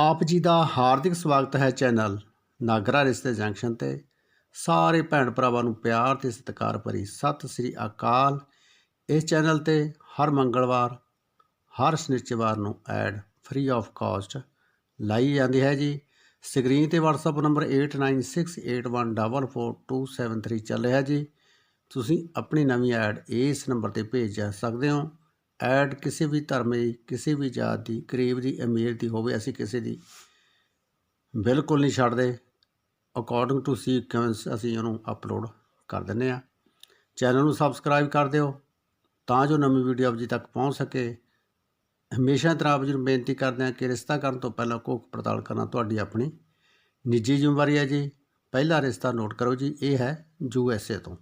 ਆਪ ਜੀ ਦਾ ਹਾਰਦਿਕ ਸਵਾਗਤ ਹੈ ਚੈਨਲ ਨਾਗਰਾ ਰਿਸ਼ਤੇ ਜੰਕਸ਼ਨ ਤੇ। ਸਾਰੇ ਭੈਣ ਭਰਾਵਾਂ ਨੂੰ ਪਿਆਰ ਤੇ ਸਤਿਕਾਰ ਭਰੀ ਸਤਿ ਸ੍ਰੀ ਅਕਾਲ। ਇਸ ਚੈਨਲ ਤੇ ਹਰ ਮੰਗਲਵਾਰ, ਹਰ ਸ਼ਨੀਚਰਵਾਰ ਨੂੰ ਐਡ ਫ੍ਰੀ ਆਫ ਕਾਸਟ ਲਾਈ ਜਾਂਦੀ ਹੈ ਜੀ। ਸਕਰੀਨ ਤੇ WhatsApp ਨੰਬਰ 8968144273 ਚੱਲ ਰਿਹਾ ਜੀ। ਤੁਸੀਂ ਆਪਣੀ ਨਵੀਂ ਐਡ ਇਸ ਨੰਬਰ ਤੇ ਭੇਜ ਜਾ ਸਕਦੇ ਹੋ। ਐਡ ਕਿਸੇ ਵੀ ਧਰਮ ਦੀ, ਕਿਸੇ ਵੀ ਜਾਤ ਦੀ, ਗਰੀਬ ਦੀ, ਅਮੀਰ ਦੀ ਹੋਵੇ, ਅਸੀਂ ਕਿਸੇ ਦੀ ਬਿਲਕੁਲ ਨਹੀਂ ਛੱਡਦੇ। ਅਕੋਰਡਿੰਗ ਟੂ ਸੀਕੁਐਂਸ ਅਸੀਂ ਉਹਨੂੰ ਅਪਲੋਡ ਕਰ ਦਿੰਦੇ ਆ ਚੈਨਲ ਨੂੰ ਸਬਸਕ੍ਰਾਈਬ ਕਰ ਦਿਓ ਤਾਂ ਜੋ ਨਵੀਂ ਵੀਡੀਓ ਆਪ ਜੀ ਤੱਕ ਪਹੁੰਚ ਸਕੇ। ਹਮੇਸ਼ਾ ਤਰ੍ਹਾਂ ਆਪ ਜੀ ਨੂੰ ਬੇਨਤੀ ਕਰਦੇ ਹਾਂ ਕਿ ਰਿਸ਼ਤਾ ਕਰਨ ਤੋਂ ਪਹਿਲਾਂ ਕੋਕ ਪੜਤਾਲ ਕਰਨਾ ਤੁਹਾਡੀ ਆਪਣੀ ਨਿੱਜੀ ਜ਼ਿੰਮੇਵਾਰੀ ਹੈ ਜੀ। ਪਹਿਲਾ ਰਿਸ਼ਤਾ ਨੋਟ ਕਰੋ ਜੀ, ਇਹ ਹੈ ਯੂ ਐਸ ਏ ਤੋਂ।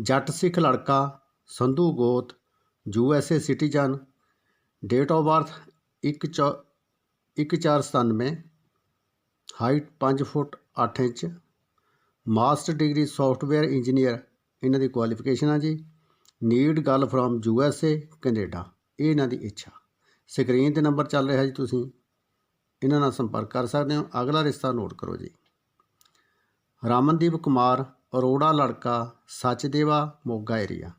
ਜੱਟ ਸਿੱਖ ਲੜਕਾ, ਸੰਧੂ ਗੋਤ U S A citizen, date of birth 1497 height 5 foot 8 inch, master degree software engineer, ਇਹਨਾਂ ਦੀ ਕੁਆਲੀਫਿਕੇਸ਼ਨ ਆ ਜੀ। ਨੀਡ ਗੱਲ from U S A, Canada, ਇਹ ਇਹਨਾਂ ਦੀ ਇੱਛਾ। ਸਕਰੀਨ ਤੇ ਨੰਬਰ ਚੱਲ ਰਿਹਾ ਜੀ ਤੁਸੀਂ, ਇਹਨਾਂ ਨਾਲ ਸੰਪਰਕ ਕਰ ਸਕਦੇ ਹੋ। ਅਗਲਾ ਰਿਸ਼ਤਾ ਨੋਟ ਕਰੋ ਜੀ। ਰਾਮਨਦੀਪ ਕੁਮਾਰ, ਅਰੋੜਾ ਲੜਕਾ, Sachdeva Moga area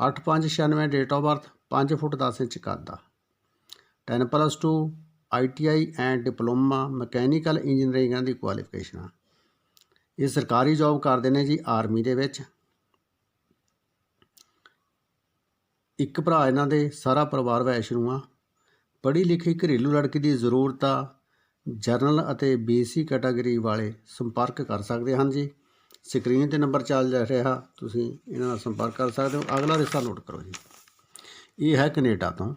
8596 date of birth 5 foot 10 inch ਕੱਦ ਦਾ 10 plus 2 ITI and diploma mechanical ਇੰਜੀਨੀਅਰਿੰਗਾਂ ਦੀ ਕੁਆਲੀਫਿਕੇਸ਼ਨ ਆ। ਇਹ ਸਰਕਾਰੀ ਜੌਬ ਕਰਦੇ ਨੇ ਜੀ ਆਰਮੀ ਦੇ ਵਿੱਚ। ਇੱਕ ਭਰਾ ਇਹਨਾਂ ਦੇ ਸਾਰਾ ਪਰਿਵਾਰ ਵੈਸ਼ਨੂ ਆ। ਪੜ੍ਹੀ ਲਿਖੀ ਘਰੇਲੂ ਲੜਕੀ ਦੀ ਜ਼ਰੂਰਤ ਆ। ਜਰਨਲ ਅਤੇ ਬੀਸੀ ਕੈਟਾਗਰੀ ਵਾਲੇ ਸੰਪਰਕ ਕਰ ਸਕਦੇ ਹਨ ਜੀ। ਸਕਰੀਨ ਤੇ ਨੰਬਰ ਚੱਲ ਜਾ ਰਿਹਾ, ਤੁਸੀਂ ਇਹਨਾਂ ਨਾਲ ਸੰਪਰਕ ਕਰ ਸਕਦੇ ਹੋ। ਅਗਲਾ ਰਿਸ਼ਤਾ ਨੋਟ ਕਰੋ ਜੀ। ਇਹ ਹੈ ਕੈਨੇਡਾ ਤੋਂ।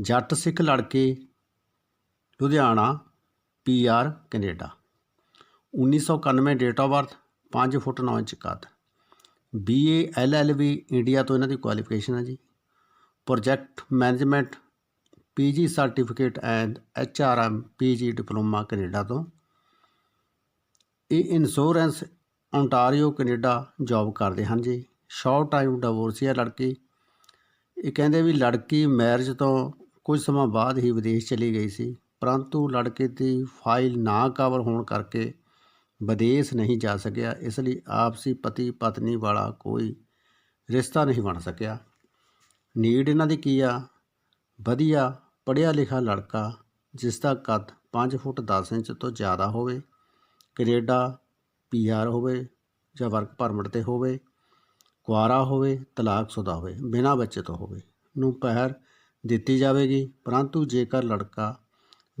ਜੱਟ ਸਿੱਖ ਲੜਕੇ, Ludhiana PR Canada. 1991 date of birth 5 foot 9 inch ਕੱਦ। ਬੀਏ ਐਲਐਲਬੀ ਇੰਡੀਆ ਤੋਂ ਇਹਨਾਂ ਦੀ ਕੁਆਲੀਫਿਕੇਸ਼ਨ ਹੈ ਜੀ। Project management PG certificate and HRM PG diploma Canada ਤੋਂ। ਇਹ ਇੰਸ਼ੋਰੈਂਸ ਓਨਟਾਰੀਓ ਕੈਨੇਡਾ ਜੌਬ ਕਰਦੇ ਹਨ ਜੀ। ਸ਼ਾਰਟ ਟਾਈਮ ਡਿਵੋਰਸੀ ਹੈ ਲੜਕੀ। ਇਹ ਕਹਿੰਦੇ ਵੀ ਲੜਕੀ ਮੈਰਿਜ ਤੋਂ ਕੁਝ ਸਮਾਂ ਬਾਅਦ ਹੀ ਵਿਦੇਸ਼ ਚਲੀ ਗਈ ਸੀ, ਪਰੰਤੂ ਲੜਕੇ ਦੀ ਫਾਈਲ ਨਾ ਕਵਰ ਹੋਣ ਕਰਕੇ ਵਿਦੇਸ਼ ਨਹੀਂ ਜਾ ਸਕਿਆ। ਇਸ ਲਈ ਆਪਸੀ ਪਤੀ ਪਤਨੀ ਵਾਲਾ ਕੋਈ ਰਿਸ਼ਤਾ ਨਹੀਂ ਬਣ ਸਕਿਆ। ਨੀਡ ਇਹਨਾਂ ਦੀ ਕੀ ਆ? ਵਧੀਆ ਪੜ੍ਹਿਆ ਲਿਖਿਆ ਲੜਕਾ ਜਿਸ ਦਾ ਕੱਦ 5 ਫੁੱਟ 10 ਇੰਚ ਤੋਂ ਜ਼ਿਆਦਾ ਹੋਵੇ। ਕੈਨੇਡਾ ਪੀਆਰ ਹੋਵੇ ਜਾਂ ਵਰਕ ਪਰਮਿਟ ਤੇ ਹੋਵੇ, ਕੁਆਰਾ ਹੋਵੇ ਤਲਾਕਸ਼ੁਦਾ ਹੋਵੇ, ਬਿਨਾਂ ਬੱਚੇ ਤੋਂ ਹੋਵੇ, ਨੂੰ ਪਹਿਰ ਦਿੱਤੀ ਜਾਵੇਗੀ। ਪਰੰਤੂ ਜੇਕਰ ਲੜਕਾ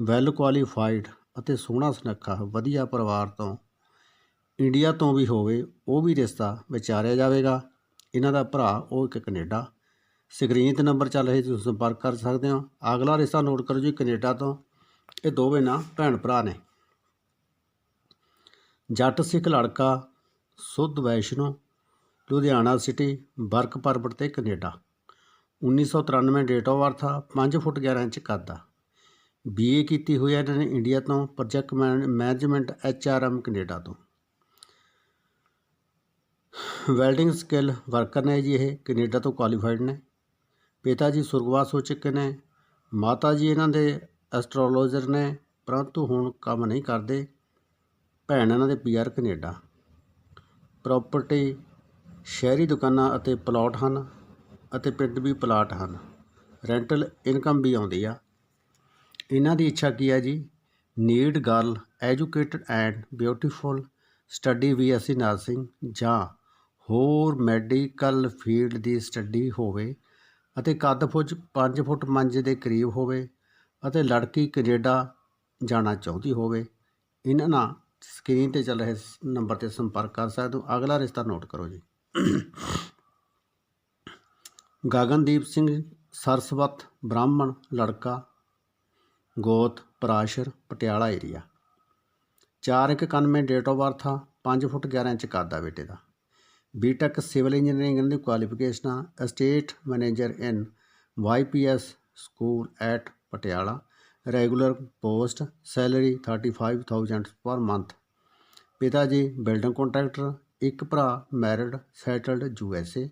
ਵੈਲ ਕੁਆਲੀਫਾਈਡ ਅਤੇ ਸੋਹਣਾ ਸੁਨੱਖਾ ਵਧੀਆ ਪਰਿਵਾਰ ਤੋਂ ਇੰਡੀਆ ਤੋਂ ਵੀ ਹੋਵੇ, ਉਹ ਵੀ ਰਿਸ਼ਤਾ ਵਿਚਾਰਿਆ ਜਾਵੇਗਾ। ਇਹਨਾਂ ਦਾ ਭਰਾ, ਉਹ ਇੱਕ ਕੈਨੇਡਾ ਸਕਰੀਨ ਤੇ ਨੰਬਰ ਚੱਲ ਰਿਹਾ, ਤੁਸੀਂ ਸੰਪਰਕ ਕਰ ਸਕਦੇ ਹੋ। ਅਗਲਾ ਰਿਸ਼ਤਾ ਨੋਟ ਕਰੋ ਜੀ ਕੈਨੇਡਾ ਤੋਂ। ਇਹ ਦੋਵੇਂ ਨਾ ਭੈਣ ਭਰਾ ਨੇ। ਜੱਟ ਸਿੱਖ ਲੜਕਾ, ਸੁੱਧ ਵੈਸ਼ਨੋ, ਲੁਧਿਆਣਾ ਸਿਟੀ ਵਰਕ ਪਰਮਿਟ ਤੇ ਕੈਨੇਡਾ। 1993 ਡੇਟ ਆਫ ਬਰਥ ਆ 5 ਫੁੱਟ 11 ਇੰਚ ਕੱਦ ਦਾ ਬੀਏ ਕੀਤੀ ਹੋਈ ਹੈ ਇਹਨਾਂ ਨੇ ਇੰਡੀਆ ਤੋਂ, ਪ੍ਰੋਜੈਕਟ ਮੈਨੇਜਮੈਂਟ ਐਚਆਰਐਮ ਕੈਨੇਡਾ ਤੋਂ। ਵੈਲਡਿੰਗ ਸਕਿੱਲ ਵਰਕਰ ਨੇ ਜੀ ਇਹ, ਕੈਨੇਡਾ ਤੋਂ ਕੁਆਲੀਫਾਈਡ ਨੇ। ਪਿਤਾ ਜੀ ਸੁਰਗਵਾਸ ਹੋ ਚੁੱਕੇ ਨੇ। ਮਾਤਾ ਜੀ ਇਹਨਾਂ ਦੇ ਐਸਟ੍ਰੋਲੋਜਰ ਨੇ, ਪਰੰਤੂ ਹੁਣ ਕੰਮ ਨਹੀਂ ਕਰਦੇ। ਭੈਣ ਇਹਨਾਂ ਦੇ ਪੀਆਰ ਕੈਨੇਡਾ। ਪ੍ਰਾਪਰਟੀ ਸ਼ਹਿਰੀ ਦੁਕਾਨਾਂ ਅਤੇ ਪਲਾਟ ਹਨ ਅਤੇ ਪਿੰਡ ਵੀ ਪਲਾਟ ਹਨ। ਰੈਂਟਲ ਇਨਕਮ ਵੀ ਆਉਂਦੀ ਆ। ਇਹਨਾਂ ਦੀ ਇੱਛਾ ਕੀ ਹੈ ਜੀ? Need girl educated and beautiful study BSc nursing ਜਾਂ ਹੋਰ ਮੈਡੀਕਲ ਫੀਲਡ ਦੀ ਸਟੱਡੀ ਹੋਵੇ ਅਤੇ ਕੱਦ ਫੁੱਜ 5 ਫੁੱਟ ਮੰਜ ਦੇ ਕਰੀਬ ਹੋਵੇ ਅਤੇ ਲੜਕੀ ਕੈਨੇਡਾ ਜਾਣਾ ਚਾਹੁੰਦੀ ਹੋਵੇ। ਇਹਨਾਂ ਨਾਲ ਸਕਰੀਨ ਤੇ ਚੱਲ ਰਹੇ ਨੰਬਰ ਤੇ ਸੰਪਰਕ ਕਰ ਸਕਦੇ ਹੋ। ਅਗਲਾ ਰਿਸ਼ਤਾ ਨੋਟ ਕਰੋ ਜੀ। ਗਗਨਦੀਪ ਸਿੰਘ, ਸਰਸਵਤ, ਬ੍ਰਾਹਮਣ, ਲੜਕਾ, ਗੋਤ, Parashar, Patiala area 4191 date of birth ਆ 5 ਫੁੱਟ 11 ਇੰਚ ਕੱਦ ਆ ਬੇਟੇ ਦਾ। ਬੀਟੈਕ ਸਿਵਲ ਇੰਜੀਨੀਅਰਿੰਗ ਦੀ ਕੁਆਲੀਫਿਕੇਸ਼ਨ ਆ state manager in YPS school at Patiala. Regular post salary 35000 per month. ਪਿਤਾ ਜੀ ਬਿਲਡਿੰਗ ਕੰਟਰੈਕਟਰ, ਇੱਕ ਭਰਾ married settled U S A,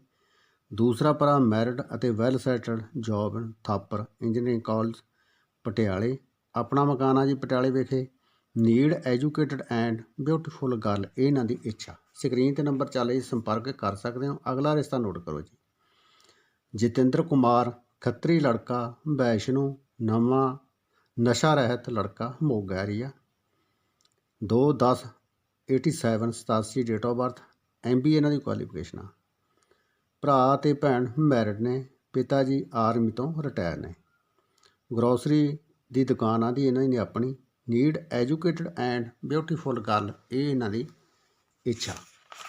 ਦੂਸਰਾ ਭਰਾ ਮੈਰਿਡ ਅਤੇ well settled job Thapar engineering college ਪਟਿਆਲੇ। ਆਪਣਾ ਮਕਾਨ ਆ ਜੀ ਪਟਿਆਲੇ ਵਿਖੇ। Need educated and beautiful girl ਇਹ ਇਹਨਾਂ ਦੀ ਇੱਛਾ। ਸਕਰੀਨ ਤੇ ਨੰਬਰ ਚੱਲ ਰਹੀ, ਸੰਪਰਕ ਕਰ ਸਕਦੇ ਹੋ। ਅਗਲਾ ਰਿਸ਼ਤਾ ਨੋਟ ਕਰੋ ਜੀ। ਜਤਿੰਦਰ ਕੁਮਾਰ, ਖੱਤਰੀ ਲੜਕਾ, ਵੈਸ਼ਨੂ, ਨਵਾਂ ਨਸ਼ਾ ਰਹਿਤ ਲੜਕਾ Moga area 2 10 87 87 date of birth MBA ਇਹਨਾਂ ਦੀ ਕੁਆਲੀਫਿਕੇਸ਼ਨ। ਆ ਭਰਾ ਤੇ ਭੈਣ ਮੈਰਿਡ ਨੇ, ਪਿਤਾ ਜੀ ਆਰਮੀ ਤੋਂ ਰਿਟਾਇਰ ਨੇ। ਗਰੋਸਰੀ ਦੀ ਦੁਕਾਨ ਆ ਦੀ ਇਹਨਾਂ ਦੀ ਆਪਣੀ, need educated and beautiful girl ਇਹ ਇਹਨਾਂ ਦੀ ਇੱਛਾ।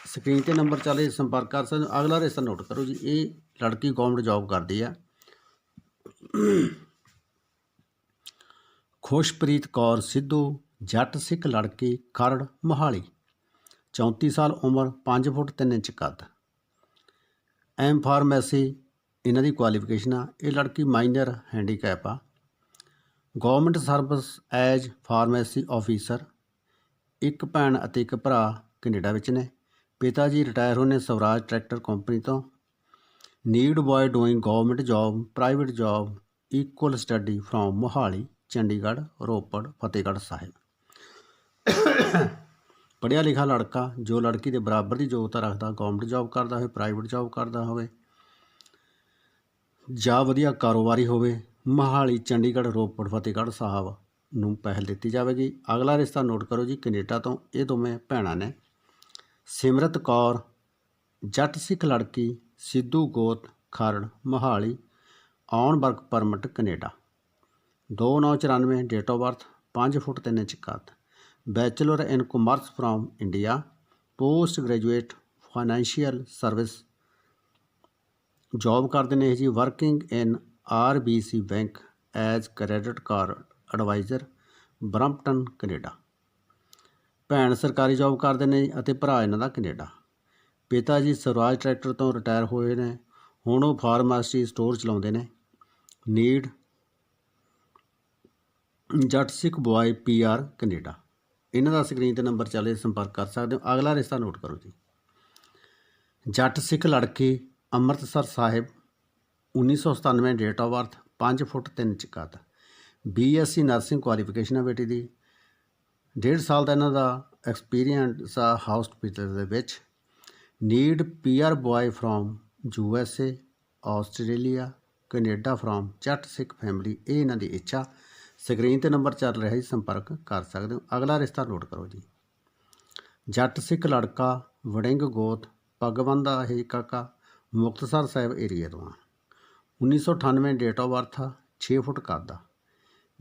ਸਕਰੀਨ ਤੇ ਨੰਬਰ ਚੱਲੇ ਸੰਪਰਕ ਕਰ ਸਕਦੇ ਹੋ। ਅਗਲਾ ਰਿਸ਼ਤਾ ਨੋਟ ਕਰੋ ਜੀ, ਇਹ ਲੜਕੀ ਗਵਰਨਮੈਂਟ ਜੌਬ ਕਰਦੀ ਆ। ਖੁਸ਼ਪ੍ਰੀਤ ਕੌਰ ਸਿੱਧੂ, ਜੱਟ ਸਿੱਖ ਲੜਕੀ ਖਰੜ ਮੋਹਾਲੀ। 34 ਸਾਲ ਉਮਰ 5 ਫੁੱਟ 3 ਇੰਚ ਕੱਦ। ਐਮ ਫਾਰਮੇਸੀ ਇਹਨਾਂ ਦੀ ਕੁਆਲੀਫਿਕੇਸ਼ਨ ਆ। ਇਹ ਲੜਕੀ ਮਾਈਨਰ ਹੈਂਡੀਕੈਪ ਆ। Government service as pharmacy officer ਇੱਕ ਭੈਣ ਅਤੇ ਇੱਕ ਭਰਾ ਕੈਨੇਡਾ ਵਿੱਚ ਨੇ। ਪਿਤਾ ਜੀ ਰਿਟਾਇਰ ਹੋਏ ਨੇ ਸਵਰਾਜ ਟਰੈਕਟਰ ਕੰਪਨੀ ਤੋਂ। Need boy doing government job private job equal study from Mohali. Chandigarh, Ropar, Fatehgarh Sahib. ਪੜ੍ਹਿਆ ਲਿਖਾ ਲੜਕਾ ਜੋ ਲੜਕੀ ਦੇ ਬਰਾਬਰ ਦੀ ਯੋਗਤਾ ਰੱਖਦਾ ਗਵਰਨਮੈਂਟ ਜੌਬ ਕਰਦਾ ਹੋਵੇ ਪ੍ਰਾਈਵੇਟ ਜੌਬ ਕਰਦਾ ਹੋਵੇ, ਜਾਂ ਵਧੀਆ ਕਾਰੋਬਾਰੀ ਹੋਵੇ, ਮੋਹਾਲੀ, ਚੰਡੀਗੜ੍ਹ, ਰੋਪੜ, ਫਤਿਹਗੜ੍ਹ ਸਾਹਿਬ ਨੂੰ ਪਹਿਲ ਦਿੱਤੀ ਜਾਵੇਗੀ। ਅਗਲਾ ਰਿਸ਼ਤਾ ਨੋਟ ਕਰੋ ਜੀ, ਕੈਨੇਡਾ ਤੋਂ ਇਹ ਦੋਵੇਂ ਭੈਣਾਂ ਨੇ। ਸਿਮਰਤ ਕੌਰ, ਜੱਟ ਸਿੱਖ ਲੜਕੀ, ਸਿੱਧੂ ਗੋਤ, Kharar, Mohali on work permit, Canada. 2994 date of birth 5 foot 3 inch ਕੱਦ bachelor in commerce from India post graduate financial service job ਕਰਦੇ ਨੇ ਇਹ ਜੀ working in RBC bank as credit card advisor Brampton Canada ਭੈਣ ਸਰਕਾਰੀ job ਕਰਦੇ ਨੇ ਜੀ ਅਤੇ ਭਰਾ ਇਹਨਾਂ ਦਾ ਕੈਨੇਡਾ ਪਿਤਾ ਜੀ ਸਵਰਾਜ ਟਰੈਕਟਰ ਤੋਂ ਰਿਟਾਇਰ ਹੋਏ ਨੇ। ਹੁਣ ਉਹ ਫਾਰਮਾਸੀ ਸਟੋਰ ਚਲਾਉਂਦੇ ਨੇ। ਨੀਡ ਜੱਟ ਸਿੱਖ ਬੁਆਏ ਪੀਆਰ ਕੈਨੇਡਾ। ਇਹਨਾਂ ਦਾ ਸਕਰੀਨ ਤੇ ਨੰਬਰ ਚੱਲੇ ਸੰਪਰਕ ਕਰ ਸਕਦੇ ਹੋ। ਅਗਲਾ ਰਿਸ਼ਤਾ ਨੋਟ ਕਰੋ ਜੀ। ਜੱਟ ਸਿੱਖ ਲੜਕੀ Amritsar Sahib 1997 date of birth 5 foot 3 inch ਕੱਦ ਬੀਐਸਸੀ ਨਰਸਿੰਗ ਕੁਆਲੀਫਿਕੇਸ਼ਨ ਹੈ ਬੇਟੀ ਦੀ। ਡੇਢ ਸਾਲ ਦਾ ਇਹਨਾਂ ਦਾ ਐਕਸਪੀਰੀਅੰਸ ਆ ਹਸਪੀਟਲ ਦੇ ਵਿੱਚ। Need PR boy from U S A Australia Canada from Jat Sikh family ਇਹ ਇਹਨਾਂ ਦੀ ਇੱਛਾ। ਸਕਰੀਨ ਤੇ ਨੰਬਰ ਚੱਲ ਰਿਹਾ ਜੀ, ਸੰਪਰਕ ਕਰ ਸਕਦੇ ਹੋ। ਅਗਲਾ ਰਿਸ਼ਤਾ ਨੋਟ ਕਰੋ ਜੀ। ਜੱਟ ਸਿੱਖ ਲੜਕਾ, ਵੜਿੰਗ ਗੋਤ ਪਗਵੰਦਾ ਹੈ ਕਾਕਾ, ਮੁਕਤਸਰ ਸਾਹਿਬ ਏਰੀਆ ਤੋਂ ਆ। 1998 ਡੇਟ ਆਫ ਬਰਥ ਆ 6 ਫੁੱਟ ਕੱਦ ਆ।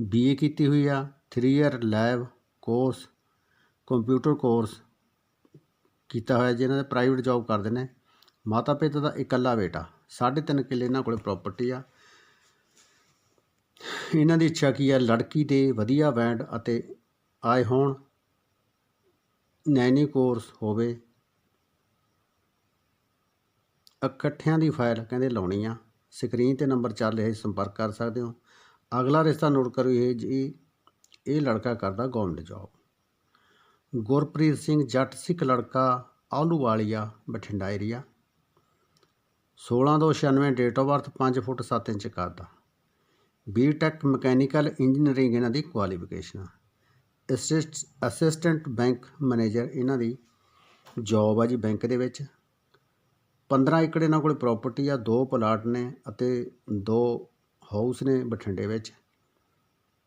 ਬੀਏ ਕੀਤੀ ਹੋਈ ਆ 3 year lab course computer course ਕੀਤਾ ਹੋਇਆ ਜਿਹਨਾਂ ਦੇ ਪ੍ਰਾਈਵੇਟ ਜੌਬ ਕਰਦੇ ਨੇ। ਮਾਤਾ ਪਿਤਾ ਦਾ ਇਕੱਲਾ ਬੇਟਾ 3.5 ਕਿੱਲੇ ਇਹਨਾਂ ਕੋਲੇ ਪ੍ਰਾਪਰਟੀ ਆ। ਇਹਨਾਂ ਦੀ ਇੱਛਾ ਕੀ ਹੈ? ਲੜਕੀ ਦੇ ਵਧੀਆ ਬੈਂਡ ਅਤੇ ਆਏ ਹੋਣ ਨੈਨੀ ਕੋਰਸ ਹੋਵੇ। ਇਕੱਠਿਆਂ ਦੀ ਫਾਈਲ ਕਹਿੰਦੇ ਲਾਉਣੀ ਆ। ਸਕਰੀਨ ਤੇ ਨੰਬਰ ਚੱਲ ਰਿਹਾ ਸੰਪਰਕ ਕਰ ਸਕਦੇ ਹੋ। ਅਗਲਾ ਰਿਸ਼ਤਾ ਨੋਟ ਕਰੋ ਇਹ ਜੀ। ਇਹ ਲੜਕਾ ਕਰਦਾ ਗਵਰਨਮੈਂਟ ਜੌਬ ਗੁਰਪ੍ਰੀਤ ਸਿੰਘ ਜੱਟ ਸਿੱਖ ਲੜਕਾ Ahluwalia Bathinda area 1696 date of birth 5 foot 7 inch ਕਰਦਾ। ਬੀਟੈਕ ਮਕੈਨੀਕਲ ਇੰਜੀਨੀਅਰਿੰਗ ਇਹਨਾਂ ਦੀ qualification assist assistant bank manager ਇਹਨਾਂ ਦੀ ਜੌਬ ਆ ਜੀ ਬੈਂਕ ਦੇ ਵਿੱਚ। 15 ਏਕੜ ਇਹਨਾਂ ਕੋਲ ਪ੍ਰਾਪਰਟੀ ਆ, ਦੋ ਪਲਾਟ ਨੇ ਅਤੇ ਦੋ ਹਾਊਸ ਨੇ ਬਠਿੰਡੇ ਵਿੱਚ।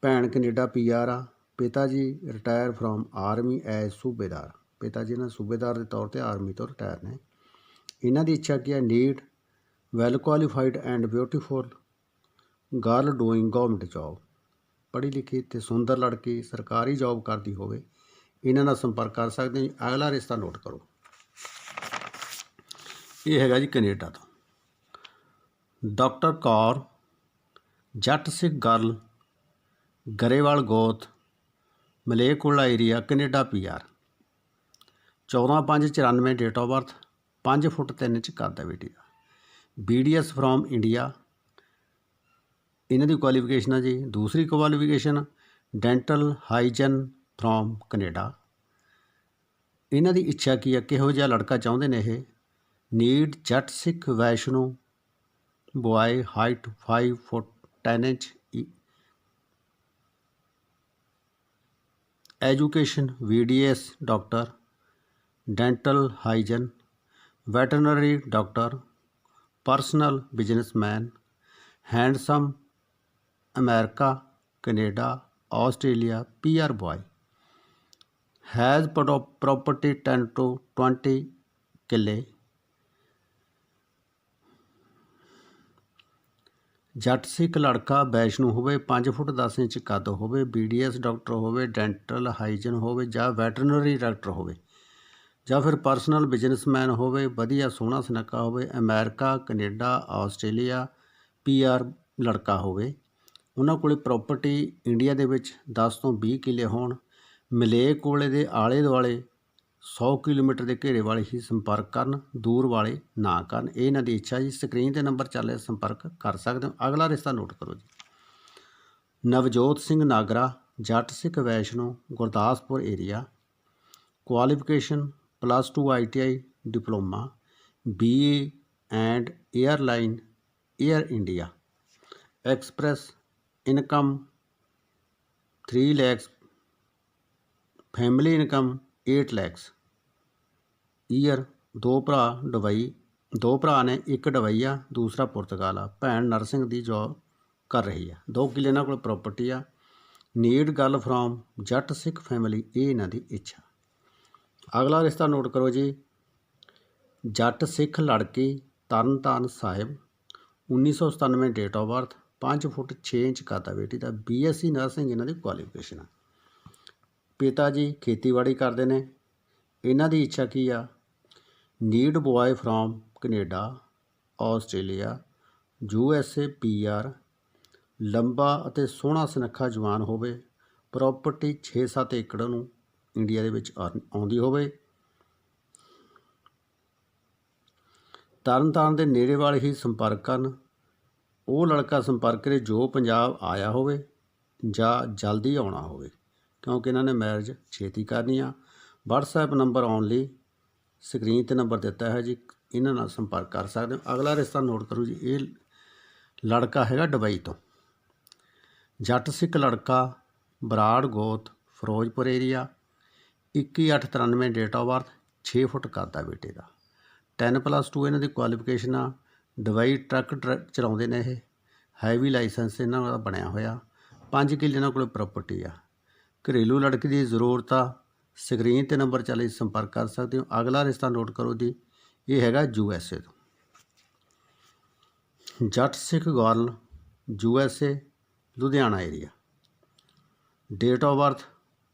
ਭੈਣ ਕੈਨੇਡਾ ਪੀਆਰ ਆ। ਪਿਤਾ ਜੀ ਰਿਟਾਇਰ ਫਰੋਮ ਆਰਮੀ ਐਜ਼ ਸੂਬੇਦਾਰ। ਪਿਤਾ ਜੀ ਨਾਲ ਸੂਬੇਦਾਰ ਦੇ ਤੌਰ ਤੇ ਆਰਮੀ ਤੋਂ ਰਿਟਾਇਰ ਨੇ। ਇਹਨਾਂ ਦੀ ਇੱਛਾ ਕੀ ਹੈ need well qualified and beautiful girl doing government job. ਪੜ੍ਹੀ ਲਿਖੀ ਤੇ ਸੁੰਦਰ ਲੜਕੀ ਸਰਕਾਰੀ ਜੋਬ ਕਰਦੀ ਹੋਵੇ, ਇਹਨਾਂ ਨਾਲ ਸੰਪਰਕ ਕਰ ਸਕਦੇ ਹੋ ਜੀ। ਅਗਲਾ ਰਿਸ਼ਤਾ ਨੋਟ ਕਰੋ। ਇਹ ਹੈਗਾ ਜੀ ਕੈਨੇਡਾ ਤੋਂ। ਡਾਕਟਰ ਕੌਰ, ਜੱਟ ਸਿੱਖ ਗਰਲ, ਗਰੇਵਾਲ ਗੋਤ Malerkotla area, Canada PR 14/5/94 date of birth 5 foot 3 inch ਕੱਦ ਹੈ ਬੇਟੀ ਦਾ। ਬੀਡੀਐਸ ਫਰੋਮ ਇੰਡੀਆ ਇਹਨਾਂ ਦੀ ਕੁਆਲੀਫਿਕੇਸ਼ਨ ਹੈ ਜੀ। ਦੂਸਰੀ qualification dental hygiene from Canada. ਇਹਨਾਂ ਦੀ ਇੱਛਾ ਕੀ ਹੈ ਕਿਹੋ ਜਿਹਾ ਲੜਕਾ ਚਾਹੁੰਦੇ ਨੇ ਇਹ? Need Jat Sikh Vaishno. Boy height 5 foot 10 inch education VDS doctor dental hygiene veterinary doctor personal businessman handsome America Canada Australia PR boy has property 10 to 20 ਕਿੱਲੇ ਜੱਟ ਸਿੱਖ ਲੜਕਾ ਵੈਸ਼ਨੂ ਹੋਵੇ 5 ਫੁੱਟ 10 ਇੰਚ ਕੱਦ ਹੋਵੇ ਬੀਡੀਐਸ ਡਾਕਟਰ ਹੋਵੇ ਡੈਂਟਲ ਹਾਈਜਨ ਹੋਵੇ ਜਾਂ ਵੈਟਰਨਰੀ ਡਾਕਟਰ ਹੋਵੇ ਜਾਂ ਫਿਰ ਪਰਸਨਲ ਬਿਜ਼ਨਸਮੈਨ ਹੋਵੇ ਵਧੀਆ ਸੋਹਣਾ ਸੁਨੱਖਾ ਹੋਵੇ ਅਮਰੀਕਾ ਕੈਨੇਡਾ ਆਸਟ੍ਰੇਲੀਆ ਪੀਆਰ ਲੜਕਾ ਹੋਵੇ ਉਹਨਾਂ ਕੋਲੇ ਪ੍ਰਾਪਰਟੀ ਇੰਡੀਆ ਦੇ ਵਿੱਚ 10 ਤੋਂ 20 ਕਿੱਲੇ ਹੋਣ ਮਲੇ ਕੋਲੇ ਦੇ ਆਲੇ ਦੁਆਲੇ 100 ਕਿਲੋਮੀਟਰ ਦੇ ਘੇਰੇ ਵਾਲੇ ਹੀ ਸੰਪਰਕ ਕਰਨ, ਦੂਰ ਵਾਲੇ ਨਾ ਕਰਨ। ਇਹ ਇਹਨਾਂ ਦੀ ਇੱਛਾ ਜੀ ਸਕਰੀਨ ਤੇ ਨੰਬਰ ਚੱਲ ਰਿਹਾ, ਸੰਪਰਕ ਕਰ ਸਕਦੇ ਹੋ। ਅਗਲਾ ਰਿਸ਼ਤਾ ਨੋਟ ਕਰੋ ਜੀ। Navjot Singh Nagra, Jat Sikh Vaishno, Gurdaspur area qualification plus 2 ITI diploma BA and airline air India express income 3 lakhs family income 8 lakhs year ਦੋ ਭਰਾ ਦੁਬਈ ਦੋ ਭਰਾ ਨੇ, ਇੱਕ ਦੁਬਈ ਆ, ਦੂਸਰਾ ਪੁਰਤਗਾਲ ਆ। ਭੈਣ ਨਰਸਿੰਗ ਦੀ ਜੌਬ ਕਰ ਰਹੀ ਆ। ਦੋ ਕਿੱਲੇ ਇਹਨਾਂ ਕੋਲ ਪ੍ਰਾਪਰਟੀ ਆ। ਨੀਡ ਗੱਲ ਫਰੋਮ ਜੱਟ ਸਿੱਖ ਫੈਮਿਲੀ ਇਹ ਇਹਨਾਂ ਦੀ ਇੱਛਾ। ਅਗਲਾ ਰਿਸ਼ਤਾ ਨੋਟ ਕਰੋ ਜੀ। ਜੱਟ ਸਿੱਖ ਲੜਕੀ Tarn Taran Sahib 1997 date of birth 5 foot 6 inch ਕਾਤਾ ਬੇਟੀ ਦਾ ਬੀਐਸਸੀ ਨਰਸਿੰਗ ਇਹਨਾਂ ਦੀ ਕੁਆਲੀਫਿਕੇਸ਼ਨ ਆ। ਪਿਤਾ ਜੀ ਖੇਤੀਬਾੜੀ ਕਰਦੇ ਨੇ। ਇਹਨਾਂ ਦੀ ਇੱਛਾ ਕੀ ਆ? Need boy from Canada Australia U S A P R ਲੰਬਾ ਅਤੇ ਸੋਹਣਾ ਸੁਨੱਖਾ ਜਵਾਨ ਹੋਵੇ ਪ੍ਰਾਪਰਟੀ 6-7 ਏਕੜ ਨੂੰ ਇੰਡੀਆ ਦੇ ਵਿੱਚ ਆਉਂਦੀ ਹੋਵੇ। ਤਰਨਤਾਰਨ ਦੇ ਨੇੜੇ ਵਾਲੇ ਹੀ ਸੰਪਰਕ ਕਰਨ। ਉਹ ਲੜਕਾ ਸੰਪਰਕ ਕਰੇ ਜੋ ਪੰਜਾਬ ਆਇਆ ਹੋਵੇ ਜਾਂ ਜਲਦੀ ਆਉਣਾ ਹੋਵੇ, ਕਿਉਂਕਿ ਇਹਨਾਂ ਨੇ ਮੈਰਿਜ ਛੇਤੀ ਕਰਨੀ ਆ। WhatsApp ਨੰਬਰ ਆਉਣ ਲਈ ਸਕਰੀਨ ਤੇ ਨੰਬਰ ਦਿੱਤਾ ਹੈ ਜੀ, ਇਹਨਾਂ ਨਾਲ ਸੰਪਰਕ ਕਰ ਸਕਦੇ ਹੋ। ਅਗਲਾ ਰਿਸ਼ਤਾ ਨੋਟ ਕਰੋ ਜੀ, ਇਹ ਲੜਕਾ ਹੈਗਾ ਦੁਬਈ ਤੋਂ। ਜੱਟ ਸਿੱਖ ਲੜਕਾ, ਬਰਾੜ ਗੋਤ, Firozpur area 21893 date of birth 6 foot ਕੱਦ ਆ ਬੇਟੇ ਦਾ। 10 ਪਲੱਸ 2 ਇਹਨਾਂ ਦੀ ਕੁਆਲੀਫਿਕੇਸ਼ਨ ਆ। ਦਵਾਈ ਟਰੱਕ ਟਰ- ਚਲਾਉਂਦੇ ਨੇ ਇਹ। ਹੈਵੀ ਲਾਇਸੈਂਸ ਇਹਨਾਂ ਦਾ ਬਣਿਆ ਹੋਇਆ। ਪੰਜ ਕਿੱਲੇ ਇਹਨਾਂ ਕੋਲ ਪ੍ਰਾਪਰਟੀ ਆ। ਘਰੇਲੂ ਲੜਕੀ ਦੀ ਜ਼ਰੂਰਤ ਆ। ਸਕਰੀਨ ਤੇ ਨੰਬਰ ਚੱਲੇ ਸੰਪਰਕ ਕਰ ਸਕਦੇ ਹੋ। ਅਗਲਾ ਰਿਸ਼ਤਾ ਨੋਟ ਕਰੋ ਜੀ। ਇਹ ਹੈਗਾ ਯੂ ਐਸ ਏ ਤੋਂ। Jat Sikh girl U S A Ludhiana area date of birth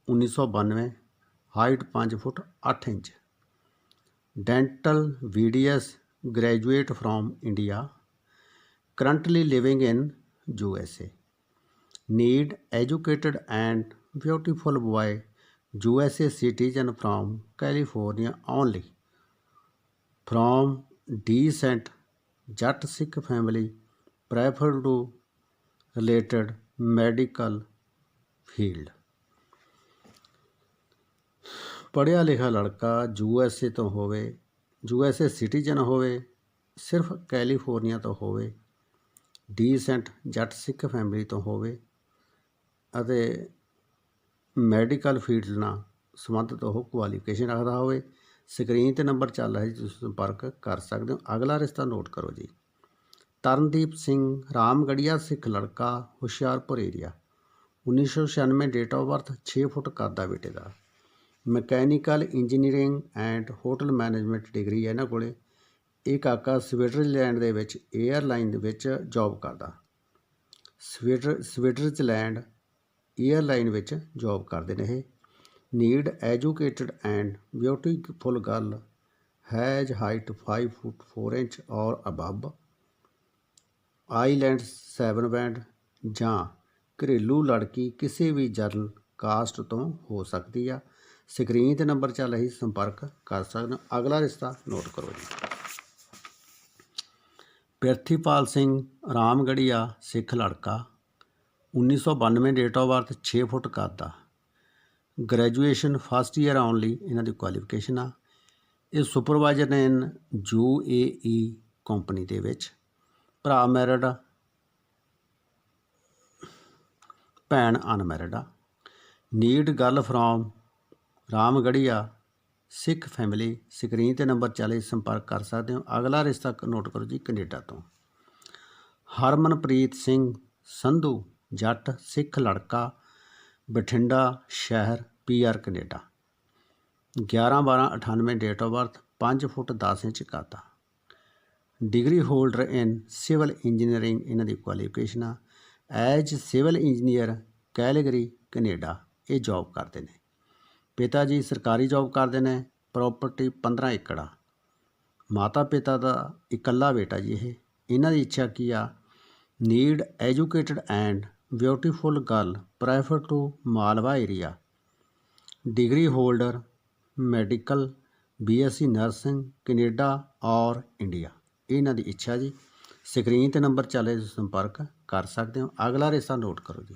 1992 height 5 foot 8 inch. Dental VDS graduate from India currently living in USA need educated and beautiful boy USA citizen from California only from decent Jat Sikh family prefer to related medical field ਪੜ੍ਹਿਆ ਲਿਖਿਆ ਲੜਕਾ you S A ਤੋਂ ਹੋਵੇ you S A citizen ਹੋਵੇ, ਸਿਰਫ California ਤੋਂ ਹੋਵੇ, decent ਜੱਟ ਸਿੱਖ ਫੈਮਿਲੀ ਤੋਂ ਹੋਵੇ ਅਤੇ ਮੈਡੀਕਲ ਫੀਲਡ ਨਾਲ ਸੰਬੰਧਿਤ ਉਹ ਕੁਆਲੀਫਿਕੇਸ਼ਨ ਰੱਖਦਾ ਹੋਵੇ, ਸਕਰੀਨ ਤੇ ਨੰਬਰ ਚੱਲ ਰਿਹਾ ਜੀ, ਤੁਸੀਂ ਸੰਪਰਕ ਕਰ ਸਕਦੇ ਹੋ। ਅਗਲਾ ਰਿਸ਼ਤਾ ਨੋਟ ਕਰੋ ਜੀ। ਤਰਨਦੀਪ ਸਿੰਘ, ਰਾਮਗੜੀਆ ਸਿੱਖ ਲੜਕਾ, Hoshiarpur area 1996 date of birth 6 foot ਕੱਦ ਆ ਬੇਟੇ ਦਾ। Mechanical engineering and hotel management degree ਹੈ ਇਹਨਾਂ ਕੋਲੇ। ਇਹ ਕਾਕਾ ਸਵਿਟਜ਼ਰਲੈਂਡ ਦੇ ਵਿੱਚ 에ਅਰਲਾਈਨ ਦੇ ਵਿੱਚ ਜੌਬ ਕਰਦਾ। ਸਵਿਟਰ ਸਵਿਟਜ਼ਰਲੈਂਡ 에ਅਰਲਾਈਨ ਵਿੱਚ ਜੌਬ ਕਰਦੇ ਨੇ ਇਹ। Need educated and beautiful girl. Has height 5 foot 4 inch or above. Island 7 band ਜਾਂ ਘਰੇਲੂ ਲੜਕੀ ਕਿਸੇ ਵੀ ਜਰਨਲ ਕਾਸਟ ਤੋਂ ਹੋ ਸਕਦੀ ਆ। ਸਕਰੀਨ ਤੇ ਨੰਬਰ ਚੱਲ ਰਹੀ, ਸੰਪਰਕ ਕਰ ਸਕਦੇ। ਅਗਲਾ ਰਿਸ਼ਤਾ ਨੋਟ ਕਰੋ ਜੀ। ਪਿਰਥੀਪਾਲ ਸਿੰਘ, ਰਾਮਗੜੀਆ, ਸਿੱਖ ਲੜਕਾ 1992 ਡੇਟ ਆਫ ਬਰਥ 6 ਫੁੱਟ ਕੱਦ ਦਾ ਗ੍ਰੈਜੂਏਸ਼ਨ ਫਸਟ ਈਅਰ ਓਨਲੀ ਇਹਨਾਂ ਦੀ ਕੁਆਲੀਫਿਕੇਸ਼ਨ ਆ। ਇਹ ਸੁਪਰਵਾਈਜ਼ਰ ਨੇ ਇਨ ਯੂ ਏ ਕੰਪਨੀ ਦੇ ਵਿੱਚ ਭਰਾ ਮੈਰਿਡ ਆ। ਭੈਣ ਅਨਮੈਰਿਡ ਆ। Need girl from Ramgarhia Sikh family, screen ਤੇ ਨੰਬਰ 40 ਸੰਪਰਕ ਕਰ ਸਕਦੇ ਹੋ। ਅਗਲਾ ਰਿਸ਼ਤਾ ਨੋਟ ਕਰੋ ਜੀ, ਕੈਨੇਡਾ ਤੋਂ। ਹਰਮਨਪ੍ਰੀਤ ਸਿੰਘ ਸੰਧੂ, ਜੱਟ, ਸਿੱਖ ਲੜਕਾ, ਬਠਿੰਡਾ ਸ਼ਹਿਰ, PR Canada. 11 12 98 date of birth 5 foot 10 inch ਕਾਤਾ degree holder in civil engineering, ਇਹਨਾਂ ਦੀ ਕੁਆਲੀਫਿਕੇਸ਼ਨ ਆ। As civil engineer Calgary, Canada. ਇਹ ਜੌਬ ਕਰਦੇ ਨੇ। ਪਿਤਾ ਜੀ ਸਰਕਾਰੀ ਜੌਬ ਕਰਦੇ ਨੇ ਪ੍ਰਾਪਰਟੀ 15 ਏਕੜ ਆ। ਮਾਤਾ ਪਿਤਾ ਦਾ ਇਕੱਲਾ ਬੇਟਾ ਜੀ ਇਹ। ਇਹਨਾਂ ਦੀ ਇੱਛਾ ਕੀ ਆ? Need educated and beautiful girl prefer to Malwa area degree holder medical BSc nursing Canada or India. ਇਹਨਾਂ ਦੀ ਇੱਛਾ ਜੀ। ਸਕਰੀਨ ਤੇ ਨੰਬਰ ਚੱਲੇ ਤੁਸੀਂ ਸੰਪਰਕ ਕਰ ਸਕਦੇ ਹੋ। ਅਗਲਾ ਰਿਸ਼ਤਾ ਨੋਟ ਕਰੋ ਜੀ।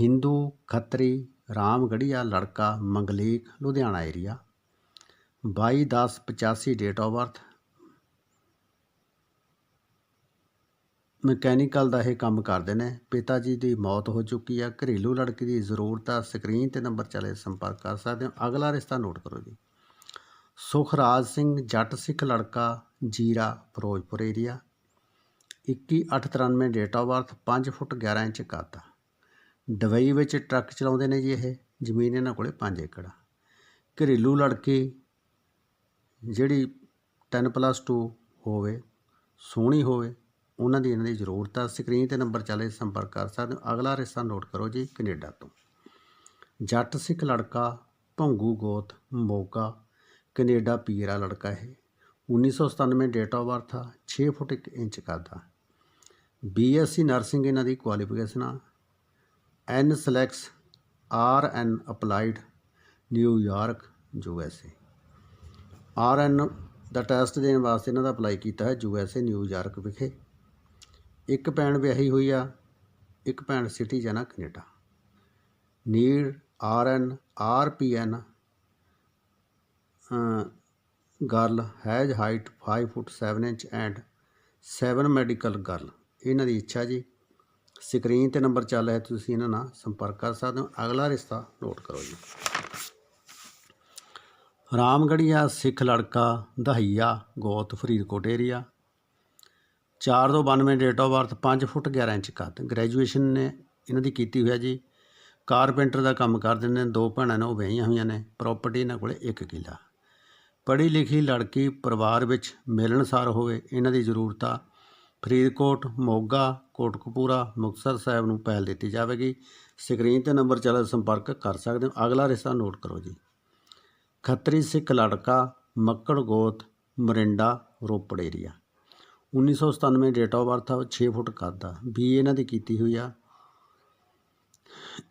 ਹਿੰਦੂ ਖੱਤਰੀ ਰਾਮਗੜੀਆ ਲੜਕਾ, Manglik, Ludhiana area 22/10/85 date of birth mechanical ਦਾ ਇਹ ਕੰਮ ਕਰਦੇ ਨੇ। ਪਿਤਾ ਜੀ ਦੀ ਮੌਤ ਹੋ ਚੁੱਕੀ ਆ। ਘਰੇਲੂ ਲੜਕੀ ਦੀ ਜ਼ਰੂਰਤ ਆ। ਸਕਰੀਨ ਤੇ ਨੰਬਰ ਚਲੇ ਸੰਪਰਕ ਕਰ ਸਕਦੇ ਹੋ। ਅਗਲਾ ਰਿਸ਼ਤਾ ਨੋਟ ਕਰੋ ਜੀ। ਸੁਖਰਾਜ ਸਿੰਘ, ਜੱਟ ਸਿੱਖ ਲੜਕਾ, Zira, Firozpur area 21/893 date of birth 5 foot 11 inch ਕੱਦ। ਦੁਬਈ ਵਿੱਚ ਟਰੱਕ ਚਲਾਉਂਦੇ ਨੇ ਜੀ ਇਹ, ਜ਼ਮੀਨ ਇਹਨਾਂ ਕੋਲੇ 5 ਏਕੜ। ਆ ਘਰੇਲੂ ਲੜਕੀ ਜਿਹੜੀ 10 ਪਲੱਸ 2 ਹੋਵੇ, ਸੋਹਣੀ ਹੋਵੇ, ਉਹਨਾਂ ਦੀ ਇਹਨਾਂ ਦੀ ਜ਼ਰੂਰਤ ਆ। ਸਕਰੀਨ ਤੇ ਨੰਬਰ ਚੱਲੇ ਸੰਪਰਕ ਕਰ ਸਕਦੇ ਹੋ। ਅਗਲਾ ਰਿਸ਼ਤਾ ਨੋਟ ਕਰੋ ਜੀ, ਕੈਨੇਡਾ ਤੋਂ। ਜੱਟ ਸਿੱਖ ਲੜਕਾ, ਭੰਗੂ ਗੋਤ, ਮੋਗਾ, ਕੈਨੇਡਾ ਪੀਰਾ ਲੜਕਾ ਹੈ 1997 ਡੇਟ ਆਫ ਬਰਥ ਆ 6 ਫੁੱਟ 1 ਇੰਚ ਕੱਦ ਆ। ਬੀਐਸਸੀ ਨਰਸਿੰਗ ਇਹਨਾਂ ਦੀ ਕੁਆਲੀਫਿਕੇਸ਼ਨ ਆ। NCLEX R N applied New York U S A. R N the test ਦੇਣ ਵਾਸਤੇ ਇਹਨਾਂ ਦਾ ਅਪਲਾਈ ਕੀਤਾ ਹੈ, ਯੂ ਐਸ ਏ ਨਿਊਯਾਰਕ ਵਿਖੇ। ਇੱਕ ਭੈਣ ਵਿਆਹੀ ਹੋਈ ਆ, ਇੱਕ ਭੈਣ ਸਿਟੀਜ਼ਨ ਆ, Canada. Need R N, R P N girl, has height 5 foot 7 inch and 7 medical girl. ਇਹਨਾਂ ਦੀ ਇੱਛਾ ਜੀ। ਸਕਰੀਨ ਤੇ ਨੰਬਰ ਚੱਲ ਰਿਹਾ, ਤੁਸੀਂ ਇਹਨਾਂ ਨਾਲ ਸੰਪਰਕ ਕਰ ਸਕਦੇ ਹੋ। ਅਗਲਾ ਰਿਸ਼ਤਾ ਨੋਟ ਕਰੋ ਜੀ। ਰਾਮਗੜੀਆ ਸਿੱਖ ਲੜਕਾ ਦਹਈਆ, ਗੋਤ ਫਰੀਦਕੋਟ ਏਰੀਆ 4 ਤੋਂ 92 date of birth 5 foot 11 inch ਕੱਦ। ਗ੍ਰੈਜੂਏਸ਼ਨ ਨੇ ਇਹਨਾਂ ਦੀ ਕੀਤੀ ਹੋਈ ਹੈ ਜੀ। ਕਾਰਪੈਂਟਰ ਦਾ ਕੰਮ ਕਰਦੇ ਨੇ, ਦੋ ਭੈਣਾਂ ਨੇ, ਉਹ ਵਿਆਹੀਆਂ ਹੋਈਆਂ ਨੇ। ਪ੍ਰਾਪਰਟੀ ਇਹਨਾਂ ਕੋਲੇ 1 ਕਿੱਲਾ। ਪੜ੍ਹੀ ਲਿਖੀ ਲੜਕੀ ਪਰਿਵਾਰ ਵਿੱਚ ਮਿਲਣਸਾਰ ਹੋਵੇ, ਇਹਨਾਂ ਦੀ ਜ਼ਰੂਰਤ ਆ ਫਰੀਦਕੋਟ, ਮੋਗਾ, ਕੋਟਕਪੂਰਾ, ਮੁਕਤਸਰ ਸਾਹਿਬ ਨੂੰ ਪਹਿਲ ਦਿੱਤੀ ਜਾਵੇਗੀ। ਸਕਰੀਨ ਤੇ ਨੰਬਰ ਚੱਲ ਸੰਪਰਕ ਕਰ ਸਕਦੇ ਹੋ। ਅਗਲਾ ਰਿਸ਼ਤਾ ਨੋਟ ਕਰੋ ਜੀ। ਖੱਤਰੀ ਸਿੱਖ ਲੜਕਾ, ਮੱਕੜ ਗੋਤ, Morinda, Ropar area 1997 date of birth ਆ 6 ਫੁੱਟ ਕੱਦ ਆ। ਬੀ ਇਹਨਾਂ ਦੀ ਕੀਤੀ ਹੋਈ ਆ।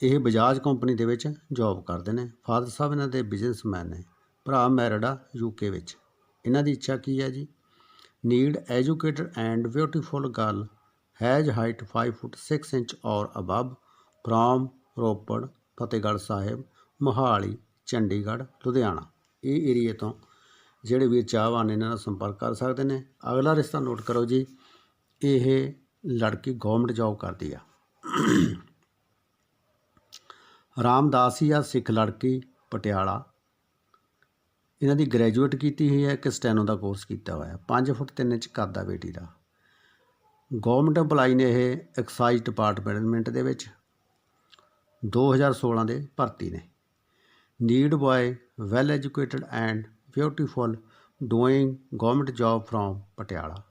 ਇਹ ਬਜਾਜ ਕੰਪਨੀ ਦੇ ਵਿੱਚ ਜੌਬ ਕਰਦੇ ਨੇ। ਫਾਦਰ ਸਾਹਿਬ ਇਹਨਾਂ ਦੇ ਬਿਜ਼ਨਸਮੈਨ ਨੇ। ਭਰਾ ਮੈਰਿਡ ਆ ਯੂਕੇ ਵਿੱਚ। ਇਹਨਾਂ ਦੀ ਇੱਛਾ ਕੀ ਹੈ ਜੀ? Need educated and beautiful girl has height 5 foot 6 inch or above from Ropar Fatehgarh Sahib Mohali Chandigarh Ludhiana ਇਹ ਏਰੀਏ ਤੋਂ ਜਿਹੜੇ ਵੀ ਚਾਹਵਾਨ ਇਹਨਾਂ ਨਾਲ ਸੰਪਰਕ ਕਰ ਸਕਦੇ ਨੇ। ਅਗਲਾ ਰਿਸ਼ਤਾ ਨੋਟ ਕਰੋ ਜੀ, ਇਹ ਲੜਕੀ ਗਵਰਨਮੈਂਟ ਜੌਬ ਕਰਦੀ ਆ। ਰਾਮਦਾਸੀਆ ਸਿੱਖ ਲੜਕੀ, ਪਟਿਆਲਾ। ਇਹਨਾਂ ਦੀ ਗ੍ਰੈਜੂਏਟ ਕੀਤੀ ਹੋਈ ਹੈ ਕਿ ਸਟੈਨੋ ਦਾ ਕੋਰਸ ਕੀਤਾ ਹੋਇਆ 5 ਫੁੱਟ 3 ਇੰਚ ਕੱਦ ਆ ਬੇਟੀ ਦਾ। ਗਵਰਨਮੈਂਟ ਅਪਲਾਈ ਨੇ ਇਹ ਐਕਸਾਈਜ਼ ਡਿਪਾਰਟਮੈਂਟ ਦੇ ਵਿੱਚ 2016 ਦੇ ਭਰਤੀ ਨੇ। Need boy well educated and beautiful doing government job from Patiala.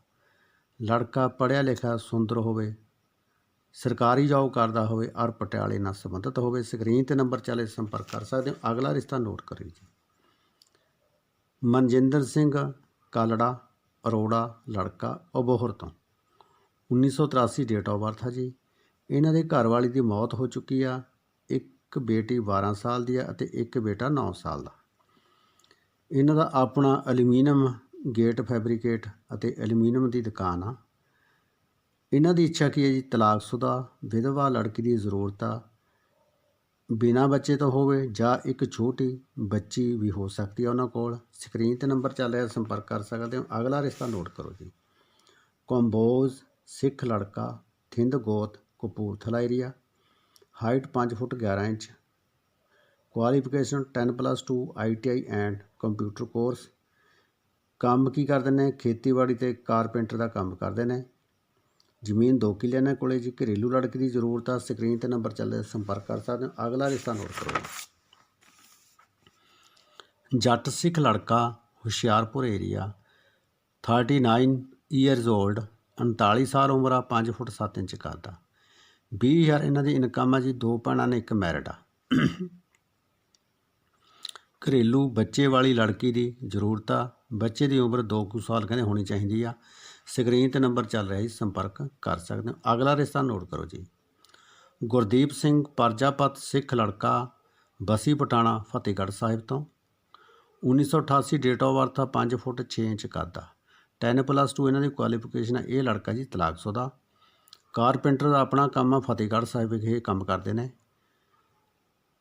ਲੜਕਾ ਪੜ੍ਹਿਆ ਲਿਖਿਆ ਸੁੰਦਰ ਹੋਵੇ, ਸਰਕਾਰੀ ਜੌਬ ਕਰਦਾ ਹੋਵੇ ਔਰ ਪਟਿਆਲੇ ਨਾਲ ਸੰਬੰਧਿਤ ਹੋਵੇ ਸਕਰੀਨ ਤੇ ਨੰਬਰ ਚਾਲੇ ਸੰਪਰਕ ਕਰ ਸਕਦੇ ਹੋ। ਅਗਲਾ ਰਿਸ਼ਤਾ ਨੋਟ ਕਰਿਓ ਜੀ। ਮਨਜਿੰਦਰ ਸਿੰਘ, ਕਾਲੜਾ, ਅਰੋੜਾ, ਲੜਕਾ, ਅਬੋਹਰ ਤੋਂ। 1983 ਡੇਟ ਆਫ ਬਰਥ ਹੈ ਜੀ। ਇਹਨਾਂ ਦੇ ਘਰ ਵਾਲੀ ਦੀ ਮੌਤ ਹੋ ਚੁੱਕੀ ਆ। ਇੱਕ ਬੇਟੀ 12 ਸਾਲ ਦੀ ਆ ਅਤੇ ਇੱਕ ਬੇਟਾ 9 ਸਾਲ ਦਾ। ਇਹਨਾਂ ਦਾ ਆਪਣਾ ਐਲੂਮੀਨੀਅਮ ਗੇਟ ਫੈਬਰਿਕੇਟ ਅਤੇ ਐਲੂਮੀਨੀਅਮ ਦੀ ਦੁਕਾਨ ਆ। ਇਹਨਾਂ ਦੀ ਇੱਛਾ ਕੀ ਹੈ ਜੀ? ਤਲਾਕਸ਼ੁਦਾ, ਵਿਧਵਾ ਲੜਕੀ ਦੀ ਜ਼ਰੂਰਤ ਆ। ਬਿਨਾਂ ਬੱਚੇ ਤੋਂ ਹੋਵੇ ਜਾਂ ਇੱਕ ਛੋਟੀ ਬੱਚੀ ਵੀ ਹੋ ਸਕਦੀ ਹੈ ਉਹਨਾਂ ਕੋਲ ਸਕਰੀਨ ਤੇ ਨੰਬਰ ਚੱਲ ਰਿਹਾ, ਸੰਪਰਕ ਕਰ ਸਕਦੇ ਹੋ। ਅਗਲਾ ਰਿਸ਼ਤਾ ਨੋਟ ਕਰੋ ਜੀ। ਕੰਬੋਜ, ਸਿੱਖ ਲੜਕਾ, ਥਿੰਦ ਗੋਤ, Kapurthala area height 5 foot 11 inch qualification 10 plus 2 ITI and computer course ਕੰਮ ਕੀ ਕਰਦੇ ਨੇ? ਖੇਤੀਬਾੜੀ ਤੇ ਕਾਰਪੈਂਟਰ ਦਾ ਕੰਮ ਕਰਦੇ ਨੇ। ਜ਼ਮੀਨ 2 ਕਿੱਲੇ ਨੇ ਕੋਲੇ ਜੀ, ਘਰੇਲੂ ਲੜਕੀ ਦੀ ਜ਼ਰੂਰਤ ਆ, ਸਕਰੀਨ ਤੇ ਨੰਬਰ ਚੱਲਦਾ ਸੰਪਰਕ ਕਰ ਸਕਦੇ ਹੋ। ਅਗਲਾ ਰਿਸ਼ਤਾ ਨੋਟ ਕਰੋ ਜੱਟ ਸਿੱਖ ਲੜਕਾ, ਹੁਸ਼ਿਆਰਪੁਰ ਏਰੀਆ 39 ਇਅਰਸ 올ਡ 39 ਸਾਲ ਉਮਰ ਆ 5 ਫੁੱਟ 7 ਇੰਚ ਕੱਦ ਆ 20000 ਇਹਨਾਂ ਦੀ ਇਨਕਮ ਆ ਜੀ, ਦੋ ਭੈਣਾਂ ਨੇ, ਇੱਕ ਮੈਰਿਡ ਆ। ਘਰੇਲੂ ਬੱਚੇ ਵਾਲੀ ਲੜਕੀ ਦੀ ਜ਼ਰੂਰਤ ਆ, ਬੱਚੇ ਦੀ ਉਮਰ 2 ਕੁ ਸਾਲ ਕਹਿੰਦੇ ਹੋਣੀ ਚਾਹੀਦੀ ਆ। ਸਕਰੀਨ ਤੇ ਨੰਬਰ ਚੱਲ ਰਿਹਾ ਜੀ, ਸੰਪਰਕ ਕਰ ਸਕਦੇ ਹੋ। ਅਗਲਾ ਰਿਸ਼ਤਾ ਨੋਟ ਕਰੋ ਜੀ। ਗੁਰਦੀਪ ਸਿੰਘ ਪਰਜਾਪਤ, ਸਿੱਖ ਲੜਕਾ, ਬਸੀ ਪਟਾਣਾ, ਫਤਿਹਗੜ੍ਹ ਸਾਹਿਬ ਤੋਂ। 1988 ਡੇਟ ਆਫ ਬਰਥ ਆ 5 ਫੁੱਟ 6 ਇੰਚ ਕੱਦ ਆ। 10 ਪਲੱਸ 2 ਇਹਨਾਂ ਦੀ ਕੁਆਲੀਫਿਕੇਸ਼ਨ ਆ, ਇਹ ਲੜਕਾ ਜੀ ਤਲਾਕ ਤਲਾਕਸ਼ੁਦਾ ਕਾਰਪੈਂਟਰ ਦਾ ਆਪਣਾ ਕੰਮ ਆ, ਫਤਿਹਗੜ੍ਹ ਸਾਹਿਬ ਵਿਖੇ ਕੰਮ ਕਰਦੇ ਨੇ।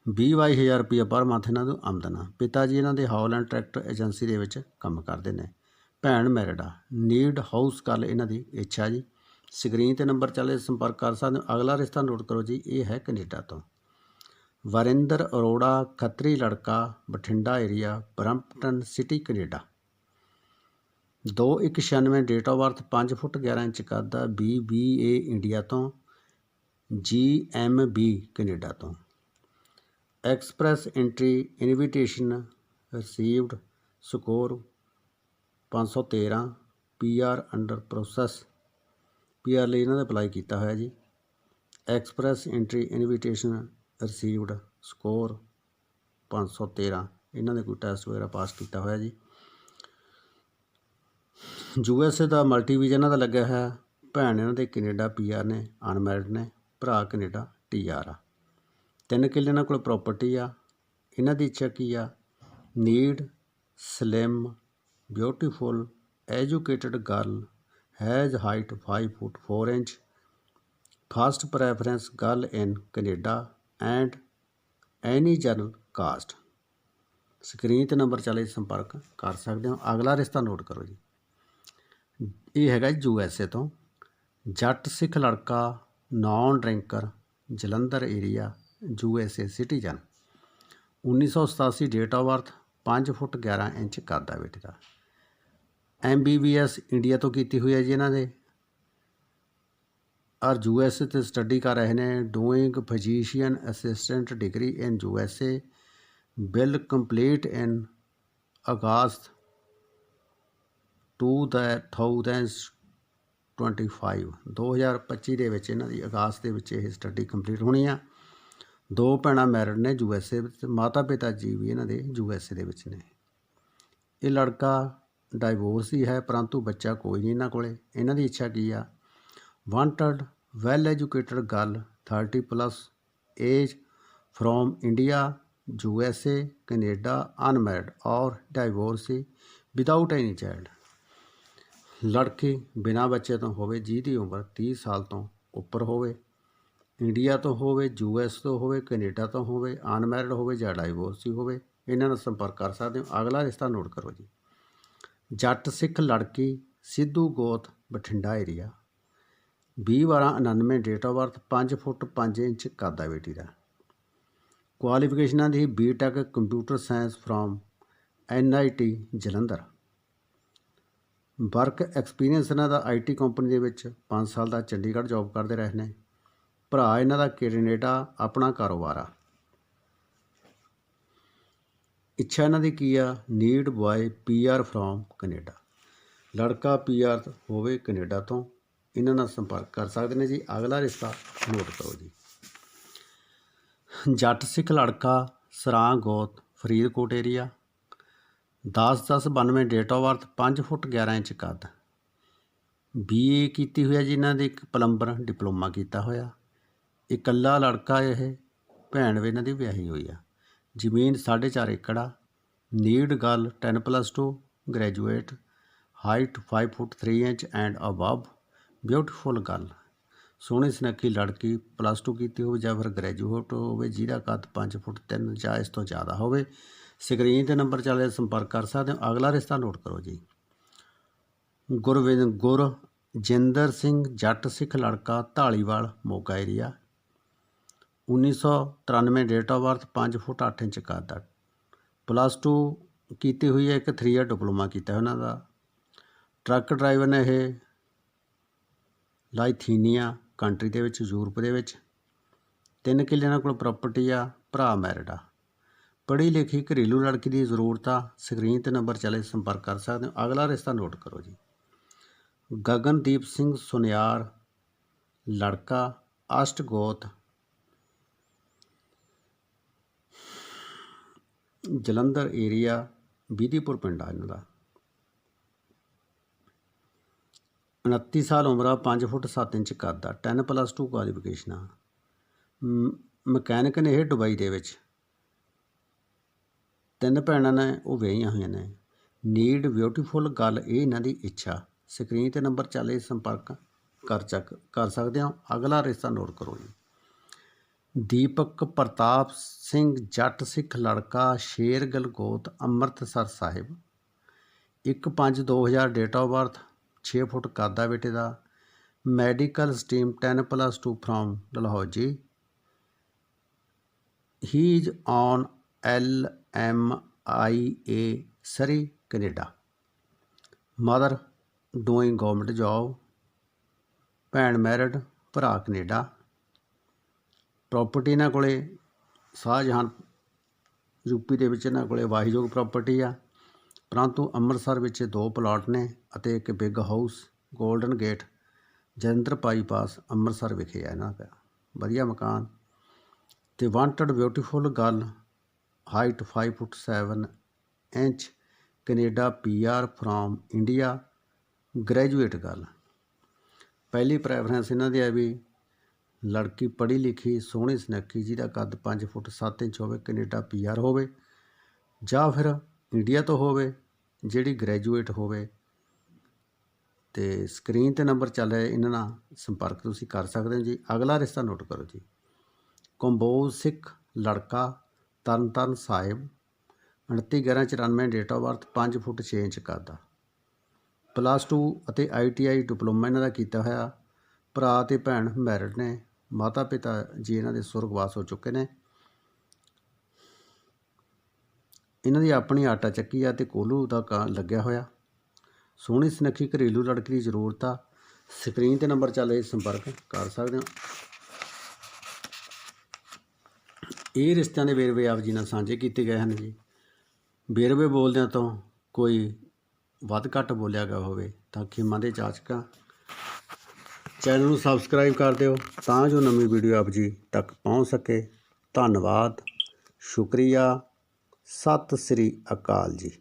20 ਬਾਈ ਹਜ਼ਾਰ ਰੁਪਏ ਪਰ ਮੰਥ ਇਹਨਾਂ ਨੂੰ ਆਮਦਨ ਆ। ਪਿਤਾ ਜੀ ਇਹਨਾਂ ਦੇ ਹੌਲੈਂਡ ਟਰੈਕਟਰ ਏਜੰਸੀ ਦੇ ਵਿੱਚ ਕੰਮ ਕਰਦੇ ਨੇ। ਭੈਣ ਮੈਰਿਡ ਆ। ਨੀਡ ਹਾਊਸ ਕੱਲ ਇਹਨਾਂ ਦੀ ਇੱਛਾ ਜੀ। ਸਕਰੀਨ ਤੇ ਨੰਬਰ ਚੱਲੇ ਸੰਪਰਕ ਕਰ ਸਕਦੇ ਹੋ। ਅਗਲਾ ਰਿਸ਼ਤਾ ਨੋਟ ਕਰੋ ਜੀ, ਇਹ ਹੈ ਕੈਨੇਡਾ ਤੋਂ। ਵਰਿੰਦਰ ਅਰੋੜਾ, ਖੱਤਰੀ ਲੜਕਾ, Bathinda area Brampton city Canada. 2196 date of birth 5 foot 11 inch ਕੱਦ ਦਾ BBA ਇੰਡੀਆ ਤੋਂ। GMB ਕੈਨੇਡਾ ਤੋਂ। Express entry invitation received score ਪੰਜ ਸੌ ਤੇਰ੍ਹਾਂ P R under process. P R ਲਈ ਇਹਨਾਂ ਨੇ ਅਪਲਾਈ ਕੀਤਾ ਹੋਇਆ ਜੀ। Express entry invitation received score 513 ਇਹਨਾਂ ਦੇ ਕੋਈ ਟੈਸਟ ਵਗੈਰਾ ਪਾਸ ਕੀਤਾ ਹੋਇਆ ਜੀ। ਯੂ ਐੱਸ ਏ ਦਾ ਮਲਟੀ ਵੀਜ਼ਾ ਇਹਨਾਂ ਦਾ ਲੱਗਿਆ ਹੋਇਆ। ਭੈਣ ਇਹਨਾਂ ਦੇ ਕੈਨੇਡਾ ਪੀਆਰ ਨੇ, ਅਨਮੈਰਿਡ ਨੇ, ਭਰਾ ਕੈਨੇਡਾ ਟੀਆਰ ਆ। ਤਿੰਨ ਕਿੱਲੇ ਇਹਨਾਂ ਕੋਲ ਪ੍ਰਾਪਰਟੀ ਆ। ਇਹਨਾਂ ਦੀ ਇੱਛਾ ਕੀ ਆ? Need slim beautiful educated girl has height 5 foot 4 inch first preference girl in Canada and any general caste screen ਤੇ ਨੰਬਰ ਚੱਲੇ ਸੰਪਰਕ ਕਰ ਸਕਦੇ ਹੋ। ਅਗਲਾ ਰਿਸ਼ਤਾ ਨੋਟ ਕਰੋ ਜੀ। ਇਹ ਹੈਗਾ ਯੂ ਐਸ ਏ ਤੋਂ। ਜੱਟ ਸਿੱਖ ਲੜਕਾ non drinker Jalandhar area U S A citizen 1987 date of birth 5 foot 11 inch ਕੱਦ ਆ ਬੇਟੇ। ਦਾ M B B S India ਤੋਂ ਕੀਤੀ ਹੋਈ ਹੈ ਜੀ ਇਹਨਾਂ ਦੇ। ਔਰ ਯੂ ਐਸ ਏ ਤੇ ਸਟੱਡੀ ਕਰ ਰਹੇ ਨੇ doing physician assistant degree in U S A, will complete in August 2025 2025 ਦੇ ਵਿੱਚ ਇਹਨਾਂ ਦੀ ਅਗਸਤ ਦੇ ਵਿੱਚ ਇਹ ਸਟੱਡੀ ਕੰਪਲੀਟ ਹੋਣੀ ਆ। ਦੋ ਭੈਣਾਂ ਮੈਰਿਡ ਨੇ ਯੂ ਐਸ ਏ ਵਿੱਚ ਮਾਤਾ ਪਿਤਾ ਜੀ ਵੀ ਇਹਨਾਂ ਦੇ ਯੂ ਐਸ ਏ ਦੇ ਵਿੱਚ ਨੇ। ਇਹ ਲੜਕਾ ਡਾਈਵੋਰਸ ਹੀ ਹੈ, ਪਰੰਤੂ ਬੱਚਾ ਕੋਈ ਨਹੀਂ ਇਹਨਾਂ ਕੋਲੇ। ਇਹਨਾਂ ਦੀ ਇੱਛਾ ਕੀ ਆ? Wanted well educated girl 30 plus age from India U S A Canada unmarried or divorcee without any child ਲੜਕੀ ਬਿਨਾਂ ਬੱਚੇ ਤੋਂ ਹੋਵੇ, ਜਿਹਦੀ ਉਮਰ 30 ਸਾਲ ਤੋਂ ਉੱਪਰ ਹੋਵੇ ਇੰਡੀਆ ਤੋਂ ਹੋਵੇ ਯੂ ਐਸ ਤੋਂ ਹੋਵੇ ਕੈਨੇਡਾ ਤੋਂ ਹੋਵੇ ਅਨਮੈਰਿਡ ਹੋਵੇ ਜਾਂ ਡਾਈਵੋਰਸੀ ਹੋਵੇ, ਇਹਨਾਂ ਨਾਲ ਸੰਪਰਕ ਕਰ ਸਕਦੇ ਹੋ। ਅਗਲਾ ਰਿਸ਼ਤਾ ਨੋਟ ਕਰੋ ਜੀ। ਜੱਟ ਸਿੱਖ ਲੜਕੀ ਸਿੱਧੂ ਗੋਤ ਬਠਿੰਡਾ ਏਰੀਆ 20 ਬਾਰਾਂ 99 date of birth 5 foot 5 inch ਕੱਦ ਆ ਬੇਟੀ ਦਾ। ਕੁਆਲੀਫਿਕੇਸ਼ਨਾਂ ਦੀ BTech computer science from NIT Jalandhar. Work experience ਇਹਨਾਂ ਦਾ ਆਈਟੀ ਕੰਪਨੀ ਦੇ ਵਿੱਚ 5 ਸਾਲ ਦਾ ਚੰਡੀਗੜ੍ਹ ਜੌਬ ਕਰਦੇ ਰਹੇ ਨੇ। ਭਰਾ ਇਹਨਾਂ ਦਾ ਕੈਨੇਡਾ ਆਪਣਾ ਕਾਰੋਬਾਰ ਆ। ਇੱਛਾ ਇਹਨਾਂ ਦੀ ਕੀ ਆ? Need boy PR from Canada ਲੜਕਾ ਪੀਆਰ ਹੋਵੇ ਕੈਨੇਡਾ ਤੋਂ, ਇਹਨਾਂ ਨਾਲ ਸੰਪਰਕ ਕਰ ਸਕਦੇ ਨੇ ਜੀ। ਅਗਲਾ ਰਿਸ਼ਤਾ ਨੋਟ ਕਰੋ ਜੀ। ਜੱਟ ਸਿੱਖ ਲੜਕਾ ਸਰਾਂ ਗੋਤ, Faridkot area 10 10 92 date of birth 5 foot 11 inch ਕੱਦ। ਬੀਏ ਕੀਤੀ ਹੋਈ ਹੈ ਜੀ ਇਹਨਾਂ ਦੇ, ਇੱਕ ਪਲੰਬਰ ਡਿਪਲੋਮਾ ਕੀਤਾ ਹੋਇਆ। ਇਕੱਲਾ ਲੜਕਾ ਇਹ, ਭੈਣ ਵੀ ਇਹਨਾਂ ਦੀ ਵਿਆਹੀ ਹੋਈ ਆ। ਜ਼ਮੀਨ 4.5 ਏਕੜ ਆ। Need girl 10 plus 2 graduate height 5 foot 3 inch and above beautiful girl ਸੋਹਣੀ ਸੁਨੱਖੀ ਲੜਕੀ ਪਲੱਸ 2 ਕੀਤੀ ਹੋਵੇ ਜਾਂ ਫਿਰ ਗ੍ਰੈਜੂਏਟ ਹੋਵੇ ਜਿਹਦਾ ਕੱਦ 5 ਫੁੱਟ 3 ਜਾਂ ਇਸ ਤੋਂ ਜ਼ਿਆਦਾ ਹੋਵੇ। ਸਕਰੀਨ ਤੇ ਨੰਬਰ ਚੱਲੇ ਸੰਪਰਕ ਕਰ ਸਕਦੇ ਹੋ। ਅਗਲਾ ਰਿਸ਼ਤਾ ਨੋਟ ਕਰੋ ਜੀ। ਗੁਰਵਿੰਦ, ਗੁਰ ਜਿੰਦਰ ਸਿੰਘ, ਜੱਟ ਸਿੱਖ ਲੜਕਾ Dhaliwal Moga area 1993 date of birth ਪੰਜ ਫੁੱਟ 8 ਇੰਚ ਕੱਦ ਦਾ ਪਲੱਸ 2 ਕੀਤੀ ਹੋਈ ਹੈ, ਇੱਕ 3 ਇਅਰ ਡਿਪਲੋਮਾ ਕੀਤਾ ਉਹਨਾਂ ਦਾ। ਟਰੱਕ ਡਰਾਈਵਰ ਨੇ ਇਹ ਲਾਈਥੀਨੀਆ ਕੰਟਰੀ ਦੇ ਵਿੱਚ ਯੂਰਪ ਦੇ ਵਿੱਚ ਤਿੰਨ ਕਿੱਲੇ ਨਾਲ ਕੋਲ ਪ੍ਰਾਪਰਟੀ ਆ, ਭਰਾ ਮੈਰਿਡ ਆ। ਪੜ੍ਹੀ ਲਿਖੀ ਘਰੇਲੂ ਲੜਕੀ ਦੀ ਜ਼ਰੂਰਤ ਆ ਸਕਰੀਨ ਤੇ ਨੰਬਰ ਚਲੇ ਸੰਪਰਕ ਕਰ ਸਕਦੇ ਹੋ। ਅਗਲਾ ਰਿਸ਼ਤਾ ਨੋਟ ਕਰੋ ਜੀ। ਗਗਨਦੀਪ ਸਿੰਘ ਸੁਨਿਆਰ ਲੜਕਾ ਅਸ਼ਟਗੋਤ ਜਲੰਧਰ ਏਰੀਆ ਬੀਦੀਪੁਰ ਪਿੰਡ ਆ ਇਹਨਾਂ ਦਾ। 29 ਸਾਲ ਉਮਰਾ ਆ 5 ਫੁੱਟ 7 ਇੰਚ ਕੱਦ ਆ 10 ਪਲੱਸ 2 ਕੁਆਲੀਫਿਕੇਸ਼ਨ ਆ। ਮਕੈਨਿਕ ਨੇ ਇਹ ਦੁਬਈ ਦੇ ਵਿੱਚ। ਤਿੰਨ ਭੈਣਾਂ ਨੇ, ਉਹ ਵਿਆਹੀਆਂ ਹੋਈਆਂ ਨੇ। ਨੀਡ ਬਿਊਟੀਫੁਲ ਗੱਲ ਇਹ ਇਹਨਾਂ ਦੀ ਇੱਛਾ। ਸਕਰੀਨ ਤੇ ਨੰਬਰ ਚੱਲੇ ਸੰਪਰਕ ਕਰ ਚੱਕ, ਕਰ ਸਕਦੇ ਹੋ। ਅਗਲਾ ਰਿਸ਼ਤਾ ਨੋਟ ਕਰੋ ਜੀ। ਦੀਪਕ ਪ੍ਰਤਾਪ ਸਿੰਘ ਜੱਟ ਸਿੱਖ ਲੜਕਾ ਸ਼ੇਰ ਗਲਗੋਤ Amritsar Sahib. 1/5/2000 date of birth 6 foot ਕਾਦਾ ਬੇਟੇ ਦਾ। Medical stream 10 plus 2 from Dalhousie he is on L M I A, Surrey, Canada. Mother doing government job ਭੈਣ ਮੈਰਿਡ ਭਰਾ ਕੈਨੇਡਾ। ਪ੍ਰੋਪਰਟੀ ਇਹਨਾਂ ਕੋਲ ਸ਼ਾਹਜਹਾਨ ਯੂਪੀ ਦੇ ਵਿੱਚ ਇਹਨਾਂ ਕੋਲ ਵਾਹਿਯੋਗ ਪ੍ਰੋਪਰਟੀ ਆ। ਪਰੰਤੂ ਅੰਮ੍ਰਿਤਸਰ ਵਿੱਚ ਦੋ ਪਲਾਟ ਨੇ ਅਤੇ ਇੱਕ ਬਿਗ ਹਾਊਸ 골ਡਨ ਗੇਟ ਜਨਦਰ ਬਾਈਪਾਸ ਅੰਮ੍ਰਿਤਸਰ ਵਿਖੇ ਆ ਇਹਨਾਂ ਦਾ। ਵਧੀਆ ਮਕਾਨ। ਤੇ wanted beautiful girl height 5 foot 7 inch, Canada PR from India graduate girl ਪਹਿਲੀ ਪ੍ਰੈਫਰੈਂਸ ਇਹਨਾਂ ਦੀ ਆ ਵੀ ਲੜਕੀ ਪੜ੍ਹੀ ਲਿਖੀ, ਸੋਹਣੀ ਸੁਨੱਖੀ, ਜਿਹਦਾ ਕੱਦ 5 ਫੁੱਟ 7 ਇੰਚ ਹੋਵੇ, ਕੈਨੇਡਾ ਪੀਆਰ ਹੋਵੇ, ਜਾਂ ਫਿਰ ਇੰਡੀਆ ਤੋਂ ਹੋਵੇ, ਜਿਹੜੀ ਗ੍ਰੈਜੂਏਟ ਹੋਵੇ। ਤੇ ਸਕਰੀਨ ਤੇ ਨੰਬਰ ਚੱਲ ਰਿਹਾ, ਇਹਨਾਂ ਨਾਲ ਸੰਪਰਕ ਤੁਸੀਂ ਕਰ ਸਕਦੇ ਹੋ ਜੀ। ਅਗਲਾ ਰਿਸ਼ਤਾ ਨੋਟ ਕਰੋ ਜੀ। ਕੰਬੋਜ ਸਿੱਖ ਲੜਕਾ Tarn Taran Sahib 29/11/94 date of birth 5 foot 6 inch ਕੱਦ ਆ। ਪਲੱਸ 2 ਅਤੇ ਆਈਟੀਆਈ ਡਿਪਲੋਮਾ ਇਹਨਾਂ ਦਾ ਕੀਤਾ ਹੋਇਆ। ਭਰਾ ਤੇ ਭੈਣ ਮੈਰਿਡ ਨੇ। ਮਾਤਾ ਪਿਤਾ ਜੀ ਇਹਨਾਂ ਦੇ ਸੁਰਗਵਾਸ ਹੋ ਚੁੱਕੇ ਨੇ। ਇਹਨਾਂ ਦੀ ਆਪਣੀ ਆਟਾ ਚੱਕੀ ਆ ਤੇ ਕੋਲੂ ਦਾ ਕਾਂ ਲੱਗਿਆ ਹੋਇਆ। ਸੋਹਣੀ ਸੁਨੱਖੀ ਘਰੇਲੂ ਲੜਕੀ ਦੀ ਜ਼ਰੂਰਤ ਆ। ਸਕਰੀਨ ਤੇ ਨੰਬਰ ਚੱਲ ਰਿਹਾ ਸੰਪਰਕ ਕਰ ਸਕਦੇ ਹੋ। ਇਹ ਰਿਸ਼ਤਿਆਂ ਦੇ ਵੇਰਵੇ ਆਪ ਜੀ ਨਾਲ ਸਾਂਝੇ ਕੀਤੇ ਗਏ ਹਨ ਜੀ। ਵੇਰਵੇ ਬੋਲਦਿਆਂ ਤੋਂ ਕੋਈ ਵੱਧ ਘੱਟ ਬੋਲਿਆ ਗਿਆ ਹੋਵੇ ਤਾਂ ਖਿਮਾ ਦੇ ਚਾਚਕਾ ਚੈਨਲ ਨੂੰ ਸਬਸਕ੍ਰਾਈਬ ਕਰ ਦਿਓ ਤਾਂ ਜੋ ਨਵੀਂ ਵੀਡੀਓ ਆਪ ਜੀ ਤੱਕ ਪਹੁੰਚ ਸਕੇ। ਧੰਨਵਾਦ। ਸ਼ੁਕਰੀਆ। ਸਤਿ ਸ੍ਰੀ ਅਕਾਲ ਜੀ।